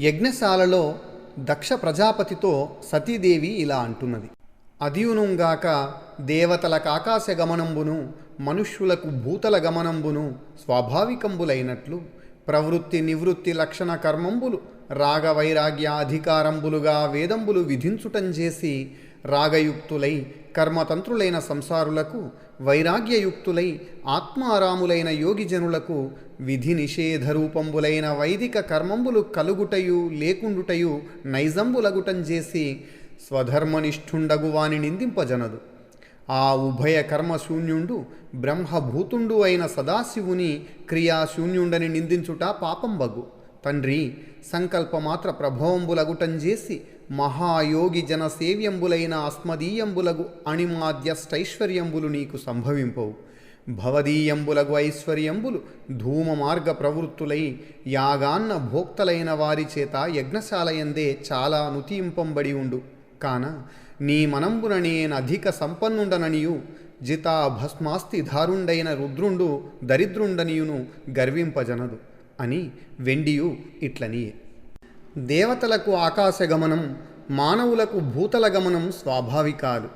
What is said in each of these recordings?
యజ్ఞశాలలో దక్ష ప్రజాపతితో సతీదేవి ఇలా అంటున్నది. అదియునుగాక దేవతలకు ఆకాశ గమనంబును మనుష్యులకు భూతల గమనంబును స్వాభావికంబులైనట్లు ప్రవృత్తి నివృత్తి లక్షణ కర్మంబులు రాగ వైరాగ్య అధికారంబులుగా వేదంబులు విధించుటం చేసి రాగయుక్తులై కర్మతంత్రులైన సంసారులకు వైరాగ్యయుక్తులై ఆత్మారాములైన యోగిజనులకు విధి నిషేధ రూపంబులైన వైదిక కర్మంబులు కలుగుటయు లేకుండుటయు నైజంబులగుటం చేసి స్వధర్మనిష్ఠుండగు వాని నిందింపజనదు. ఆ ఉభయ కర్మశూన్యుండు బ్రహ్మభూతుండు అయిన సదాశివుని క్రియాశూన్యుండని నిందించుట పాపంబగు. తండ్రి సంకల్పమాత్ర ప్రభవంబులగుటం చేసి మహాయోగి జనసేవ్యంబులైన అస్మదీయంబులగు అణిమాద్యష్టైశ్వర్యంబులు నీకు సంభవింపవు. భవదీయంబులగు ఐశ్వర్యంబులు ధూమ మార్గ ప్రవృత్తులై యాగాన్న భోక్తలైన వారి చేత యజ్ఞశాలయందే చాలా నుతింపంబడి ఉండు. కాన నీ మనంబున నేనధిక సంపన్నుండననియు జితా భస్మాస్తి ధారుండైన రుద్రుండు దరిద్రుండనియును గర్వింపజనదు. అని వెండియు ఇట్లనియే. దేవతలకు ఆకాశగమనం మానవులకు భూతల గమనం స్వాభావికాలు.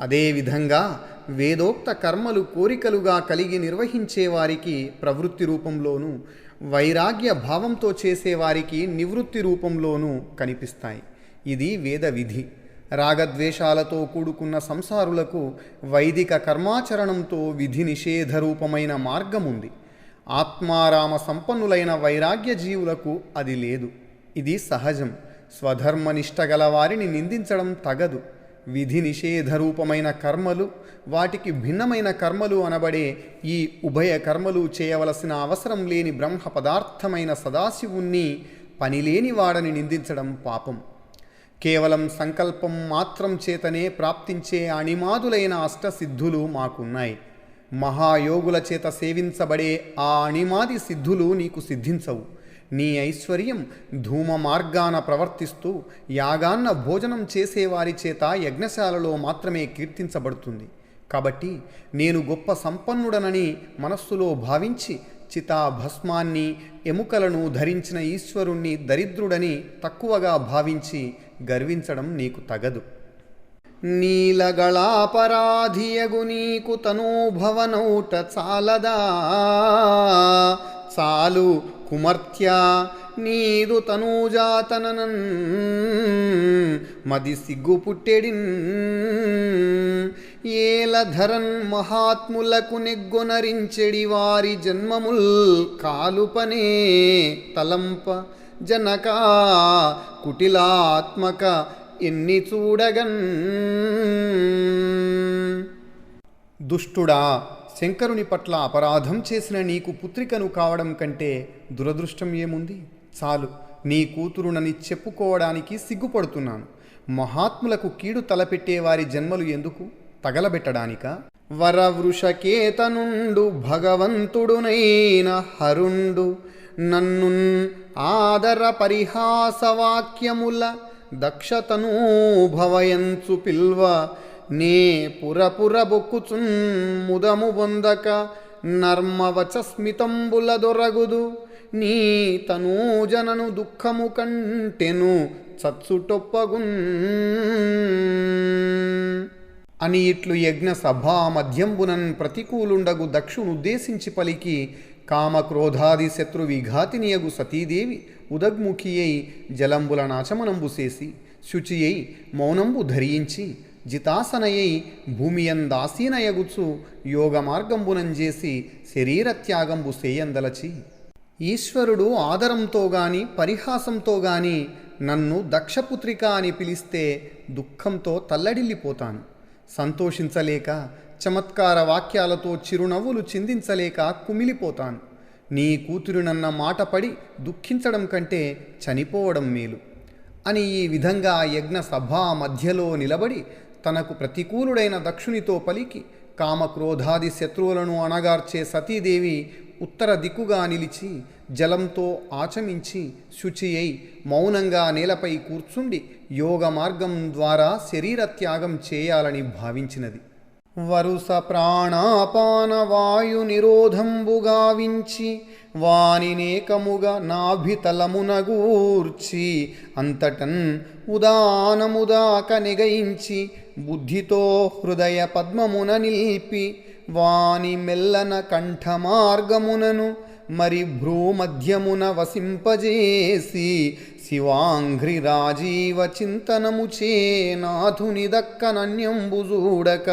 అదేవిధంగా వేదోక్త కర్మలు కోరికలుగా కలిగి నిర్వహించే వారికి ప్రవృత్తి రూపంలోనూ వైరాగ్య భావంతో చేసేవారికి నివృత్తి రూపంలోనూ కనిపిస్తాయి. ఇది వేద విధి. రాగద్వేషాలతో కూడుకున్న సంసారులకు వైదిక కర్మాచరణంతో విధి నిషేధ రూపమైన మార్గముంది. ఆత్మారామ సంపన్నులైన వైరాగ్య జీవులకు అది లేదు. ఇది సహజం. స్వధర్మనిష్ట గల వారిని నిందించడం తగదు. విధి నిషేధ రూపమైన కర్మలు వాటికి భిన్నమైన కర్మలు అనబడే ఈ ఉభయ కర్మలు చేయవలసిన అవసరం లేని బ్రహ్మ పదార్థమైన సదాశివుణ్ణి పనిలేని వాడని నిందించడం పాపం. కేవలం సంకల్పం మాత్రం చేతనే ప్రాప్తించే అణిమాదులైన అష్టసిద్ధులు మాకున్నాయి. మహాయోగుల చేత సేవించబడే ఆ అణిమాది సిద్ధులు నీకు సిద్ధించవు. నీ ఐశ్వర్యం ధూమ మార్గాన ప్రవర్తిస్తూ యాగాన్న భోజనం చేసేవారి చేత యజ్ఞశాలలో మాత్రమే కీర్తించబడుతుంది. కాబట్టి నేను గొప్ప సంపన్నుడనని మనస్సులో భావించి చితాభస్మాన్ని ఎముకలను ధరించిన ఈశ్వరుణ్ణి దరిద్రుడని తక్కువగా భావించి గర్వించడం నీకు తగదు. నీలగళాపరాధియగు నీకు తనూభవనౌట చాలదా? చాలు కుమర్త్యా నీదు తనూజాతననన్ మది సిగ్గు పుట్టెడిన్ ఏలధరన్ మహాత్ములకు నెగ్గొనరించెడి వారి జన్మముల్ కాలుపనే తలంప జనకా కుటిలాత్మక ఎన్ని చూడగన్. దుష్టుడా శంకరుని పట్ల అపరాధం చేసిన నీకు పుత్రికను కావడం కంటే దురదృష్టం ఏముంది? చాలు నీ కూతురునని చెప్పుకోవడానికి సిగ్గుపడుతున్నాను. మహాత్ములకు కీడు తలపెట్టే వారి జన్మలు ఎందుకు? తగలబెట్టడానిక? వరవృషకేతనుండు భగవంతుడునైన హరుండు నన్ను ఆదర పరిహాసవాక్యముల దక్షతను భవయంచు పిల్వ నే పురపుర బొక్కుచున్ ముదము బొందక నర్మవచస్మితంబుల దొరగుదు. నీ తనూజనను దుఃఖము కంటెను చచ్చుటొప్పగున్. అని ఇట్లు యజ్ఞ సభా మధ్యంబునన్ ప్రతికూలుండగు దక్షునుద్దేశించి పలికి కామక్రోధాది శత్రు విఘాతినియగు సతీదేవి ఉదగ్ముఖియై జలంబుల నాచమనంబు చేసి శుచియై మౌనంబు ధరించి జితాసనయై భూమియందాసీనయగుచు యోగ మార్గంబునంజేసి శరీరత్యాగంబు సేయందలచి. ఈశ్వరుడు ఆదరంతో గాని పరిహాసంతో గాని నన్ను దక్షపుత్రిక అని పిలిస్తే దుఃఖంతో తల్లడిల్లిపోతాను. సంతోషించలేక చమత్కార వాక్యాలతో చిరునవ్వులు చిందించలేక కుమిలిపోతాను. నీ కూతురునన్న మాట పడి దుఃఖించడం కంటే చనిపోవడం మేలు అని ఈ విధంగా యజ్ఞ సభా మధ్యలో నిలబడి తనకు ప్రతికూలుడైన దక్షునితో పలికి కామక్రోధాది శత్రువులను అణగార్చే సతీదేవి ఉత్తర దిక్కుగా నిలిచి జలంతో ఆచమించి శుచి అయి మౌనంగా నేలపై కూర్చుండి యోగ మార్గం ద్వారా శరీర త్యాగం చేయాలని భావించినది. వరుస ప్రాణాపాన వాయు నిరోధంబుగావించి వానినేకముగా నాభితలమునగూర్చి అంతటన్ ఉదానముదాక నిగయించి బుద్ధితో హృదయ పద్మమున నిల్పి వాని మెల్లన కంఠ మార్గమునను మరి భ్రూమధ్యమున వసింపజేసి శివాంఘ్రి రాజీవ చింతనము చేనాథుని దక్కనన్యంబు చూడక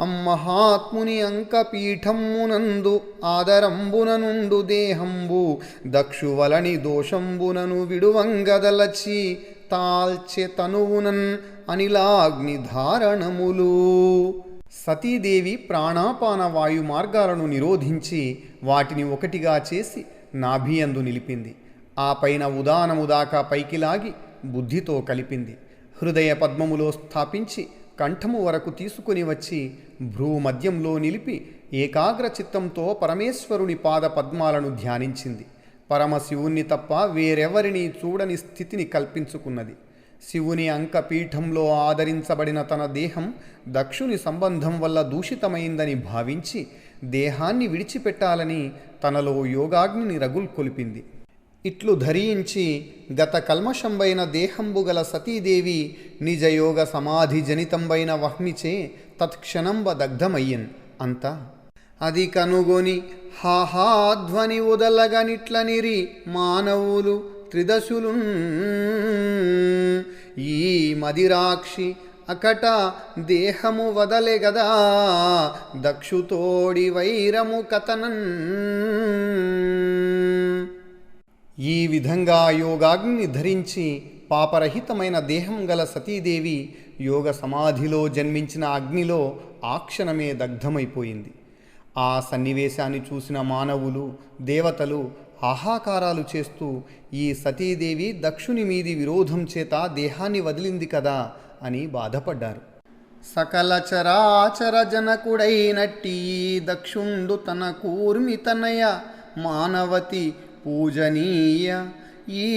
అమ్మహాత్ముని అంకపీఠమ్మునందు ఆదరంబుననుండు దేహంబు దక్షువలని దోషంబునను విడువంగదలచి తాల్చె తనువునన్ అనిలాగ్ని ధారణములు. సతీదేవి ప్రాణాపాన వాయు మార్గాలను నిరోధించి వాటిని ఒకటిగా చేసి నాభియందు నిలిపింది. ఆ పైన ఉదానము దాకా పైకి లాగి బుద్ధితో కలిపింది. హృదయ పద్మములో స్థాపించి కంఠము వరకు తీసుకుని వచ్చి భ్రూమద్యంలో నిలిపి ఏకాగ్ర చిత్తంతో పరమేశ్వరుని పాద పద్మాలను ధ్యానించింది. పరమశివుణ్ణి తప్ప వేరెవరిని చూడని స్థితిని కల్పించుకున్నది. శివుని అంకపీఠంలో ఆదరించబడిన తన దేహం దక్షుని సంబంధం వల్ల దూషితమైందని భావించి దేహాన్ని విడిచిపెట్టాలని తనలో యోగాగ్నిని రగుల్కొలిపింది ఇట్లు ధరించి గత కల్మషంబైన దేహంబుగల సతీదేవి నిజయోగ సమాధి జనితంబైన వహ్మిచే తత్క్షణంబ దగ్ధమయ్యన్. అంతా. అది కనుగొని హాహాధ్వని ఉదలగనిట్లనిరి మానవులు త్రిదశులు ఈ మదిరాక్షి అకట దేహము వదలే గదా దక్షుతోడి వైరము కథనన్. ఈ విధంగా యోగాగ్ని ధరించి పాపరహితమైన దేహం గల సతీదేవి యోగ సమాధిలో జన్మించిన అగ్నిలో ఆ క్షణమే దగ్ధమైపోయింది. ఆ సన్నివేశాన్ని చూసిన మానవులు దేవతలు హాహాకారాలు చేస్తూ ఈ సతీదేవి దక్షుని మీది విరోధం చేత దేహాన్ని వదిలింది కదా అని బాధపడ్డారు. సకల చరాచర జనకుడైనట్టి దక్షుండు తన కూర్మితనయ మానవతి పూజనీయ ఈ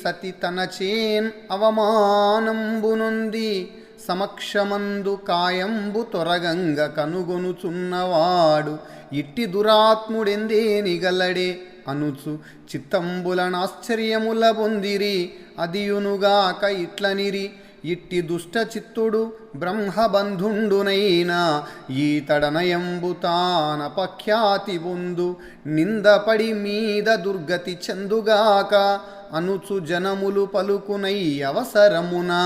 సతి తన చేన్ అవమానంబునుంది సమక్షమందు కాయంబు తొరగంగ కనుగొనుచున్నవాడు ఇట్టి దురాత్ముడెందే నిగలడే అనుచు చిత్తంబులనాశ్చర్యముల పొందిరి అదియునుగాక ఇట్లనిరి ఇట్టి దుష్ట చిత్తుడు బ్రహ్మబంధుండునైనా ఈతడనయంబు తానపఖ్యాతి బొందు నిందపడి మీద దుర్గతి చెందుగాక అనుచు జనములు పలుకునై అవసరమునా.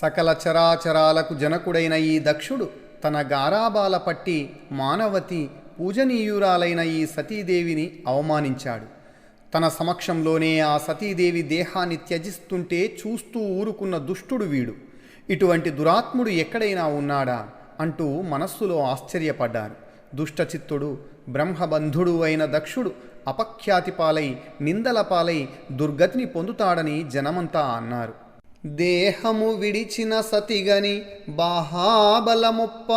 సకల చరాచరాలకు జనకుడైన ఈ దక్షుడు తన గారాబాల పట్టి మానవతి పూజనీయురాలైన ఈ సతీదేవిని అవమానించాడు. తన సమక్షంలోనే ఆ సతీదేవి దేహాన్ని త్యజిస్తుంటే చూస్తూ ఊరుకున్న దుష్టుడు వీడు. ఇటువంటి దురాత్ముడు ఎక్కడైనా ఉన్నాడా? అంటూ మనస్సులో ఆశ్చర్యపడ్డారు దుష్టచిత్తుడు బ్రహ్మబంధుడు అయిన దక్షుడు అపఖ్యాతి పాలై దుర్గతిని పొందుతాడని జనమంతా అన్నారు. దేహము విడిచిన సతిగని బాహాబలముప్ప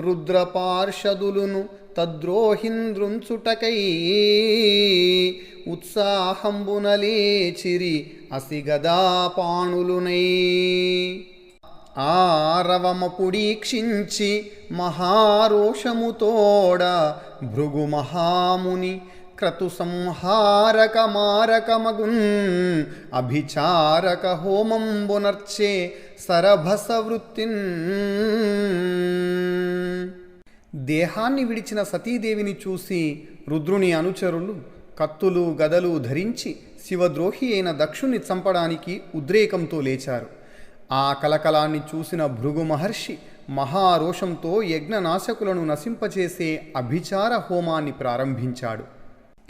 రుద్రపార్షదులును తద్రోహింద్రుంచుటకై ఉత్సాహంబున లేచిరి అసిగదా పాణులునై ఆరవమపుడీక్షించి మహారోషముతోడ భృగు మహాముని క్రతు సంహారక మారకమగున్ అభిచారక హోమంబునర్చే సరభస వృత్తిన్ దేహాన్ని విడిచిన సతీదేవిని చూసి రుద్రుని అనుచరులు కత్తులు గదలు ధరించి శివద్రోహి అయిన దక్షుని చంపడానికి ఉద్రేకంతో లేచారు. ఆ కలకలాన్ని చూసిన భృగు మహర్షి మహారోషంతో యజ్ఞనాశకులను నశింపచేసే అభిచార హోమాన్ని ప్రారంభించాడు.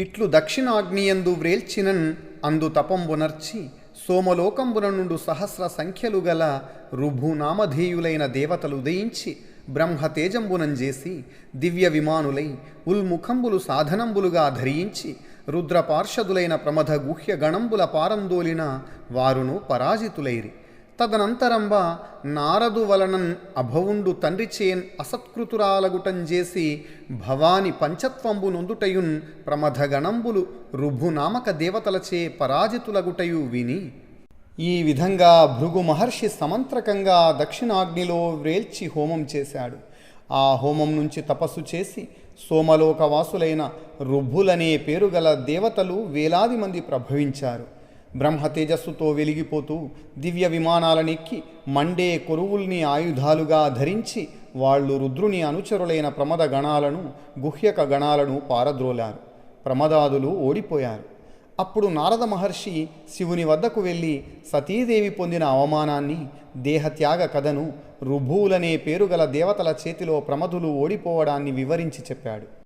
ఇట్లు దక్షిణాగ్నియందు వ్రేల్చినన్ అందు తపంబునర్చి సోమలోకంబున నుండు సహస్ర సంఖ్యలు గల రుభునామధేయులైన దేవతలు ఉదయించి బ్రహ్మతేజంబునంజేసి దివ్య విమానులై ఉల్ముఖంబులు సాధనంబులుగా ధరించి రుద్రపార్షదులైన ప్రమథ గుహ్య గణంబుల పారందోలిన వారును పరాజితులైరి. తదనంతరంబ నారదు వలనన్ అభవుండు తండ్రిచేన్ అసత్కృతురాలగుటం చేసి భవాని పంచత్వంబు నొందుటయున్ ప్రమథగణంబులు రుభునామక దేవతలచే పరాజితులగుటయు విని ఈ విధంగా భృగు మహర్షి సమంత్రకంగా దక్షిణాగ్నిలో వ్రేల్చి హోమం చేశాడు. ఆ హోమం నుంచి తపస్సు చేసి సోమలోకవాసులైన రుభులనే పేరుగల దేవతలు వేలాది మంది ప్రభవించారు. బ్రహ్మ తేజస్సుతో వెలిగిపోతూ దివ్య విమానాలనెక్కి మండే కొరువుల్ని ఆయుధాలుగా ధరించి వాళ్ళు రుద్రుని అనుచరులైన ప్రమద గణాలను గుహ్యక గణాలను పారద్రోలారు. ప్రమదాదులు ఓడిపోయారు. అప్పుడు నారద మహర్షి శివుని వద్దకు వెళ్ళి సతీదేవి పొందిన అవమానాన్ని దేహత్యాగ కథను రుభువులనే పేరుగల దేవతల చేతిలో ప్రమదులు ఓడిపోవడాన్ని వివరించి చెప్పాడు.